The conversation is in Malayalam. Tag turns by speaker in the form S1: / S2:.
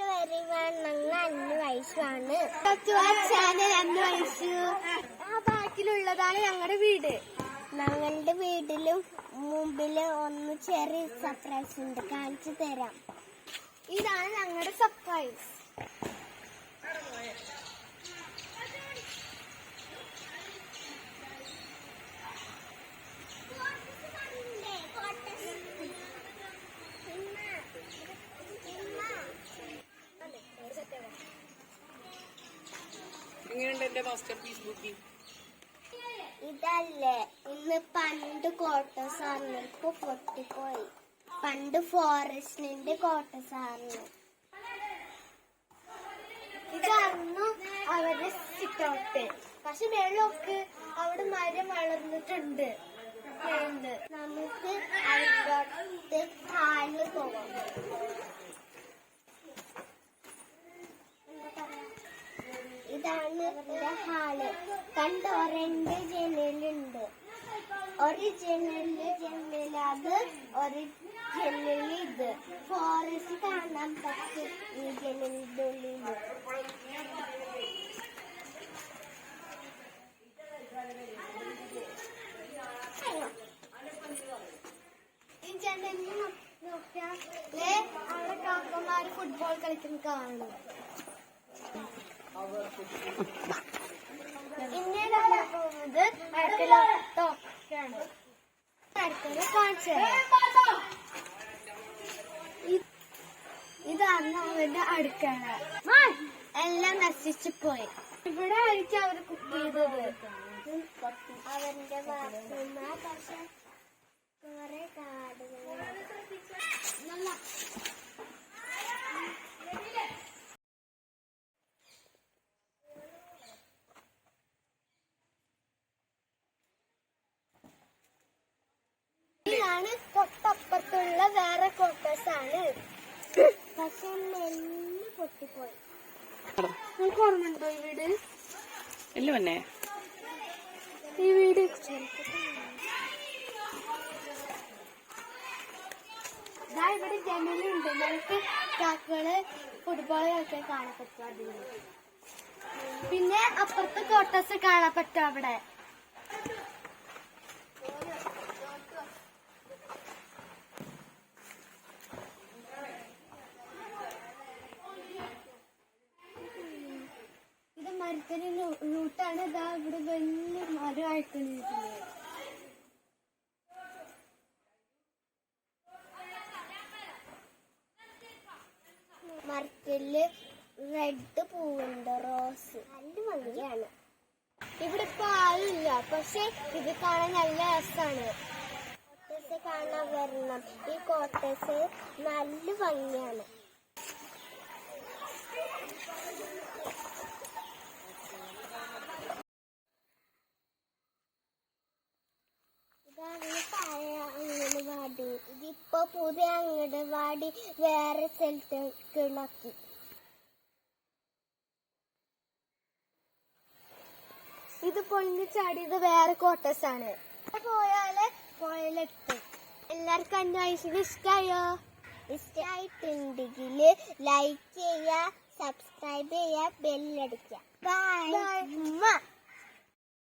S1: ഞങ്ങൾ വയസ്സാണ്.
S2: ചാനൽ അന്ന് വയസ്സ്. ആ ബാക്കിലുള്ളതാണ് ഞങ്ങളുടെ വീട്.
S1: ഞങ്ങളുടെ വീട്ടിലും മുമ്പിലും ഒന്ന് ചെറിയ സർപ്രൈസ് ഉണ്ട്. കാണിച്ചു തരാം.
S2: ഇതാണ് ഞങ്ങളുടെ സർപ്രൈസ്
S3: എന്റെ മാസ്റ്റർ പീസ് ബുദ്ധി
S1: ഇതല്ലേ ഇന്ന് പണ്ട് കോട്ട ഇപ്പൊ പൊട്ടിപ്പോയി. പണ്ട് ഫോറസ്റ്റിന്റെ കോട്ടസാറിന്
S2: ഇതായിരുന്നു അവരുടെ സിറ്റൗട്ട് പക്ഷെ വെള്ളമൊക്കെ അവിടെ മരം വളർന്നിട്ടുണ്ട്.
S1: നമുക്ക് അവിടോട്ട് ഹാളിൽ എന്റെ ഹാൾ. കണ്ടോ രണ്ട് ജനലുണ്ട് ഒരു ജനലിൽ അത് ഒരു ജനലിൽ ഇത് ഫോറസ്റ്റ് കാണാൻ പറ്റും ഈ ജനലിന്റെ ഉള്ളിൽ
S2: ജനലിൽ നോക്കിയാൽ അവിടെ കാക്കമാര് ഫുട്ബോൾ കളിക്കുന്ന കാണും. ഇതാണ് അവരുടെ അടുക്കള. എല്ലാം നശിച്ചു പോയി ഇവിടെ ആയിരിക്കും അവർ കുക്ക് ചെയ്തത്
S1: അവന്റെ ബാത്റൂം പക്ഷെ കാടുകൾ
S2: ഇതാണ് തൊട്ടപ്പുറത്തുള്ള വേറെ ആണ്
S1: പക്ഷെ മെല്ലെ പൊട്ടിപ്പോയി.
S2: നിങ്ങൾക്ക് ഓർമ്മയുണ്ടോ ഈ വീട്?
S3: ഇല്ല പിന്നെ.
S2: ഈ വീട് ഇവിടെ ജനലുണ്ട്. നമുക്ക് കാക്കകൾ ഫുട്ബോൾ കളിക്കാൻ കാണാൻ പറ്റും അതിൽ പിന്നെ അപ്പുറത്ത് കോട്ടസ് കാണാൻ പറ്റും അവിടെ ഇത് മരത്തിന് റൂട്ടാണ് ഇതാ ഇവിടെ മരമായിട്ട് നിൽക്കുന്നത്
S1: മരത്തിൽ റെഡ് പൂവുണ്ട് റോസ് നല്ല ഭംഗിയാണ്.
S2: ഇവിടെ ഇപ്പൊ ആളില്ല പക്ഷെ ഇത് കാണാൻ നല്ല രസമാണ്.
S1: കോട്ടേഴ്സ് കാണാൻ വരണം. ഈ കോട്ടേഴ്സ് നല്ല ഭംഗിയാണ്. അംഗനവാടി ഇതിപ്പോ പുതിയ അംഗനവാടി വേറെ സ്ഥലത്തേക്കിളക്കി
S2: ഇത് പൊളിഞ്ഞ് ചാടിയത് വേറെ ക്വാർട്ടേഴ്സ് ആണ്. പോയാൽ പോയാലെത്തും എല്ലാവർക്കും അന്വേഷിച്ചത് ഇഷ്ടായോ?
S1: ഇഷ്ടമായിട്ടുണ്ടെങ്കിൽ ലൈക്ക് ചെയ്യുക സബ്സ്ക്രൈബ് ചെയ്യുക ബെല്ലടിക്കുക ബൈ.